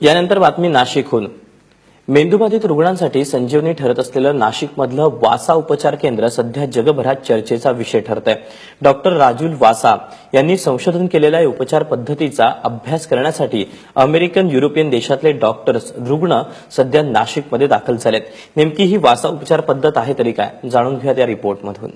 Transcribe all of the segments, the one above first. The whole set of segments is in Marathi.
यानंतर बातमी नाशिकहून. मेंदूबाधित रुग्णांसाठी संजीवनी ठरत असलेलं नाशिकमधलं वासा उपचार केंद्र सध्या जगभरात चर्चेचा विषय ठरत आहे डॉक्टर राजूल वासा यांनी संशोधन केलेल्या उपचार पद्धतीचा अभ्यास करण्यासाठी अमेरिकन युरोपियन देशातले डॉक्टर्स रुग्ण सध्या नाशिकमध्ये दाखल झालेत. नेमकी ही वासा उपचार पद्धत आहे तरी काय? जाणून घेऊयात या रिपोर्टमधून.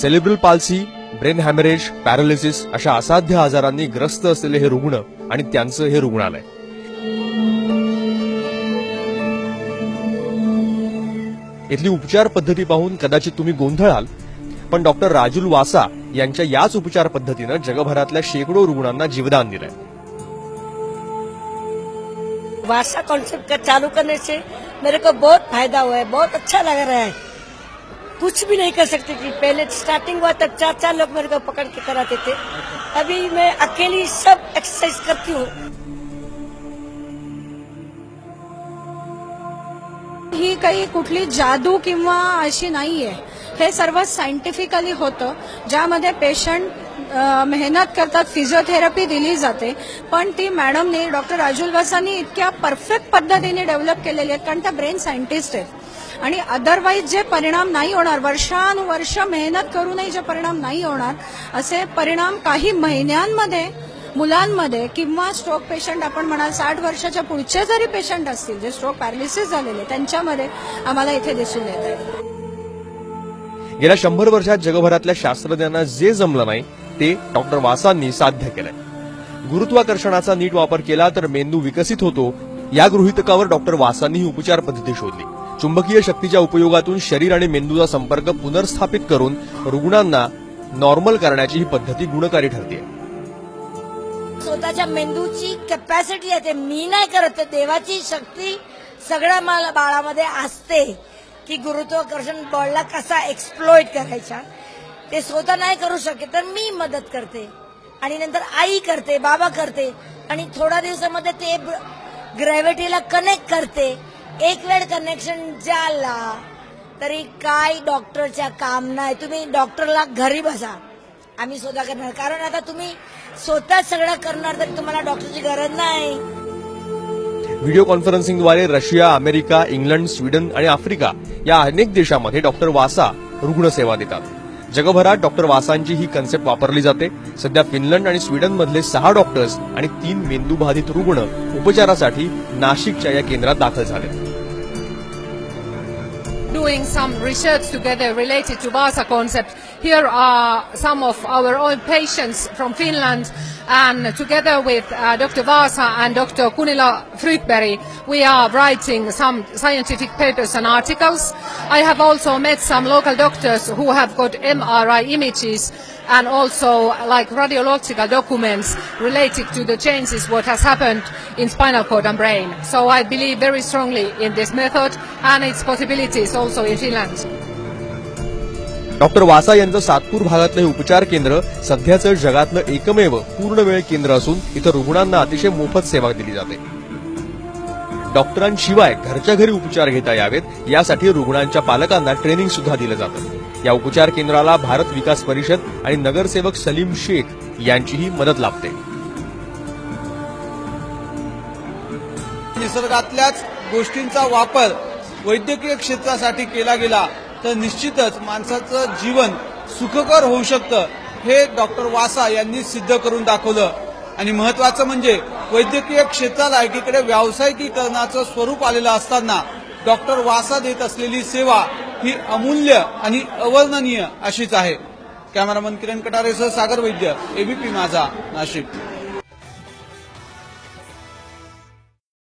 Cerebral palsy brain haemorrhage paralysis अशा असाध्य आजारांनी ग्रस्त असलेले हे रुग्ण आणि त्यांचं हे रुग्णालय. इथली उपचार पद्धती पाहून कदाचित तुम्ही गोंधळाल पण डॉक्टर राजुल वासा यांच्या याच उपचार पद्धतीनं जगभरातल्या शेकडो रुग्णांना जीवदान दिलंय. वासा कॉन्सेप्ट चालू करण्याचे मेरे को बहुत फायदा हुआ है बहुत अच्छा लग रहा है. कुछ भी नहीं कर सकती थी पहले स्टार्टिंग हुआ तब चार चार लोग मेरे को पकड़ के कराते थे। अभी मैं अकेली सब एक्सरसाइज करती हूँ। ही काही कुठली जादू किंवा अशी नाहीये। हे सर्व सायंटिफिकली होतं, ज्यामध्ये पेशंट मेहनत करतात फिजिओथेरपी दिली जाते, पण ती मॅडमने डॉक्टर राजुल वासांनी इतक्या परफेक्ट पद्धतीने डेव्हलप केलेली आहेत, कारण त्या ब्रेन सायंटिस्ट आहेत. आणि अदरवाईज जे परिणाम नाही होणार वर्षानुवर्ष मेहनत करूनही जे परिणाम नाही होणार असे परिणाम काही महिन्यांमध्ये मुलांमध्ये किंवा स्ट्रोक पेशंट आपण म्हणाल साठ वर्षाच्या पुढचे जरी पेशंट असतील जे स्ट्रोक पॅरालिसिस झालेले त्यांच्यामध्ये आम्हाला इथे दिसून येत आहे. गेल्या शंभर वर्षात जगभरातल्या शास्त्रज्ञांना जे जमलं नाही ते डॉक्टर वासांनी साध्य केलंय. गुरुत्वाकर्षणाचा नीट वापर केला तर मेंदू विकसित होतो. या गृहितकावर डॉक्टर वासांनी ही उपचार पद्धती शोधली. चुंबकीय शक्तीच्या उपयोगातून शरीर आणि मेंदूचा संपर्क पुनर्स्थापित करून रुग्णांना नॉर्मल करण्याची ही पद्धती गुणकारी ठरते. स्वतःच्या मेंदूची कॅपॅसिटी आहे मी नाही करत देवाची शक्ती सगळ्या मला बाळामध्ये असते. की गुरुत्वाकर्षण बॉलला कसा एक्सप्लोइट करायचा? ते स्वतः नाही करू शकत तर मी मदत करते. आणि नंतर आई करते बाबा करते. आणि थोड्या दिवसामध्ये ते ग्रॅव्हिटीला कनेक्ट करते. एक वेळ कनेक्शन झाला तरी काय डॉक्टरच्या काम नाही तुम्ही डॉक्टरला घरी बसा. आम्ही स्वतः करणार. कारण आता तुम्ही स्वतः सगळं करणार तरी तुम्हाला डॉक्टरची गरज नाही. व्हिडिओ कॉन्फरन्सिंगद्वारे रशिया अमेरिका इंग्लंड स्वीडन आणि आफ्रिका या अनेक देशांमध्ये डॉक्टर वासा रुग्णसेवा देतात. जगभरात डॉक्टर वासांची ही कन्सेप्ट वापरली जाते. सध्या फिनलंड आणि स्वीडन मधले सहा डॉक्टर्स आणि तीन मेंदूबाधित रुग्ण उपचारासाठी नाशिकच्या या केंद्रात दाखल झाले doing some research together related to Vasa concept. Here are some of our own patients from Finland and together with uh, Dr. Vasa and Dr. Kunila Frykberg, we are writing some scientific papers and articles. I have also met some local doctors who have got MRI images and also like radiological documents related to the changes what has happened in spinal cord and brain. So I believe very strongly in this method and its possibilities also Finland. Doctor Vasa यांचं सातपूर भागातलं हे उपचार केंद्र सध्याचं जगातलं एकमेव पूर्णवेळ केंद्र असून इथं रुग्णांना अतिशय मोफत सेवा दिली जाते. डॉक्टरांशिवाय घरच्या घरी उपचार घेता यावेत यासाठी रुग्णांच्या पालकांना ट्रेनिंग सुद्धा दिलं जातं. या उपचार केंद्राला भारत विकास परिषद आणि नगरसेवक सलीम शेख यांचीही मदत लाभते. निसर्गातल्याच गोष्टींचा वापर वैद्यकीय क्षेत्रासाठी केला गेला तर निश्चितच माणसाचं जीवन सुखकर होऊ शकतं हे डॉक्टर वासा यांनी सिद्ध करून दाखवलं. आणि महत्वाचं म्हणजे वैद्यकीय क्षेत्राला एकीकडे व्यावसायिकीकरणाचं स्वरूप आलेलं असताना डॉक्टर वासा देत असलेली सेवा ही अमूल्य आणि अवर्णनीय अशीच आहे. कॅमेरामन किरण कटारेसह सागर वैद्य एबीपी माझा नाशिक.